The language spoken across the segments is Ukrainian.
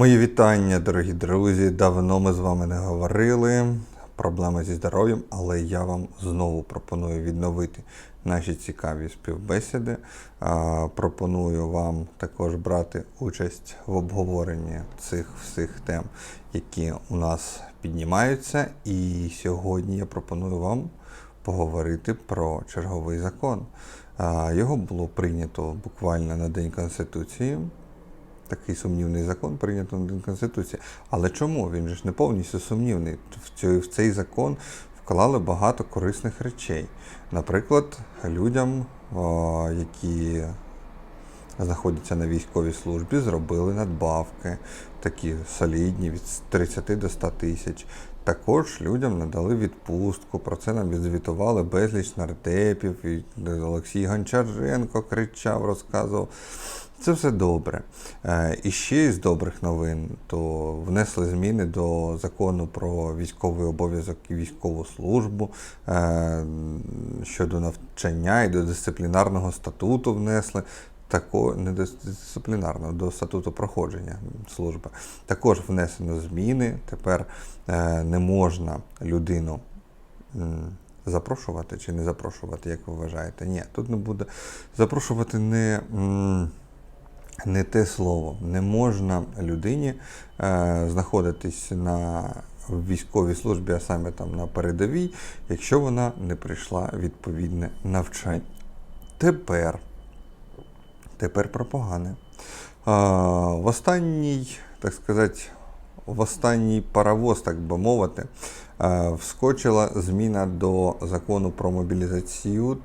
Мої вітання, дорогі друзі. Давно ми з вами не говорили. Проблеми зі здоров'ям, але я вам знову пропоную відновити наші цікаві співбесіди. Пропоную вам також брати участь в обговоренні цих всіх тем, які у нас піднімаються. І сьогодні я пропоную вам поговорити про черговий закон. Його було прийнято буквально на День Конституції такий сумнівний закон прийнято на Конституції. Але чому? Він же ж не повністю сумнівний. В цей, в цей закон вклали багато корисних речей. Наприклад, людям, о, які знаходяться на військовій службі, зробили надбавки, такі солідні, від 30 до 100 тисяч. Також людям надали відпустку. Про це нам відзвітували безліч нардепів. І Олексій Гончаренко кричав, розказував. Це все добре. Е, І ще із добрих новин, то внесли зміни до закону про військовий обов'язок і військову службу е, щодо навчання і до дисциплінарного статуту внесли. Тако, не до дисциплінарного, до статуту проходження служби. Також внесено зміни. Тепер е, не можна людину запрошувати чи не запрошувати, як ви вважаєте? Ні, тут не буде запрошувати не. Не те слово. Не можна людині е, знаходитись на військовій службі, а саме там на передовій, якщо вона не прийшла відповідне навчання. Тепер, тепер про погане. Е, в останній, так сказати, в останній паровоз, так би мовити, е, вскочила зміна до закону про мобілізацію,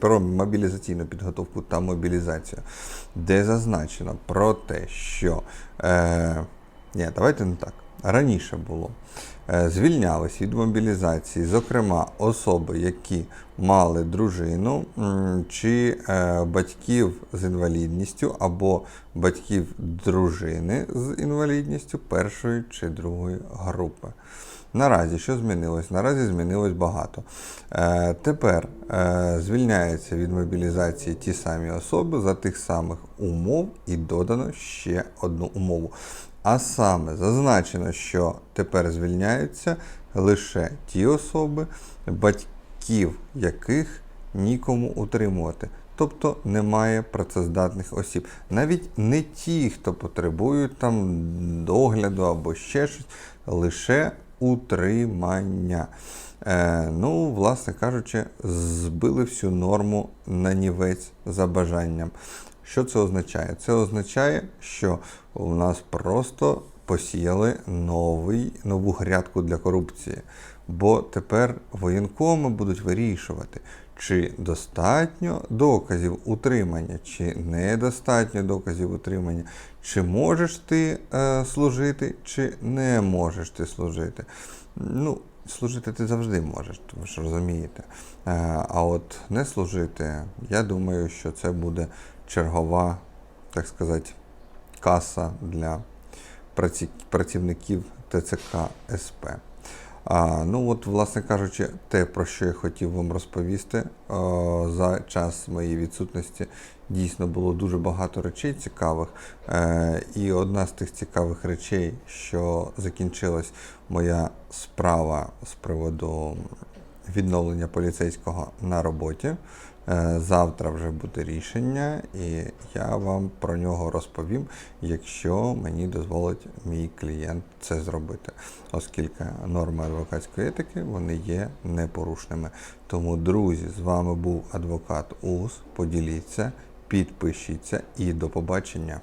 про мобілізаційну підготовку та мобілізацію, де зазначено про те, що е, ні, давайте не так. Раніше було. Е, Звільнялись від мобілізації, зокрема, особи, які мали дружину чи е, батьків з інвалідністю, або батьків дружини з інвалідністю першої чи другої групи. Наразі що змінилось? Наразі змінилось багато. Е, тепер звільняються від мобілізації ті самі особи за тих самих умов і додано ще одну умову. А саме зазначено, що тепер звільняються лише ті особи, батьків яких нікому утримувати. Тобто немає працездатних осіб. Навіть не ті, хто потребують там догляду або ще щось, лише утримання. Е, ну, власне кажучи, збили всю норму на нівець за бажанням. Що це означає? Це означає, що у нас просто посіяли новий, нову грядку для корупції. Бо тепер воєнкоми будуть вирішувати, чи достатньо доказів утримання, чи недостатньо доказів утримання, чи можеш ти е, служити, чи не можеш ти служити. Ну, служити ти завжди можеш, ви ж розумієте. Е, а от не служити, я думаю, що це буде чергова, так сказати, каса для працівників ТЦК СП. А, ну от, власне кажучи, те, про що я хотів вам розповісти е, за час моєї відсутності, дійсно було дуже багато речей цікавих. Е, і одна з тих цікавих речей, що закінчилась моя справа з приводу відновлення поліцейського на роботі. Е, Завтра вже буде рішення, і я вам про нього розповім, якщо мені дозволить мій клієнт це зробити, оскільки норми адвокатської етики вони є непорушними. Тому, друзі, з вами був адвокат УС. Поділіться, підпишіться і до побачення.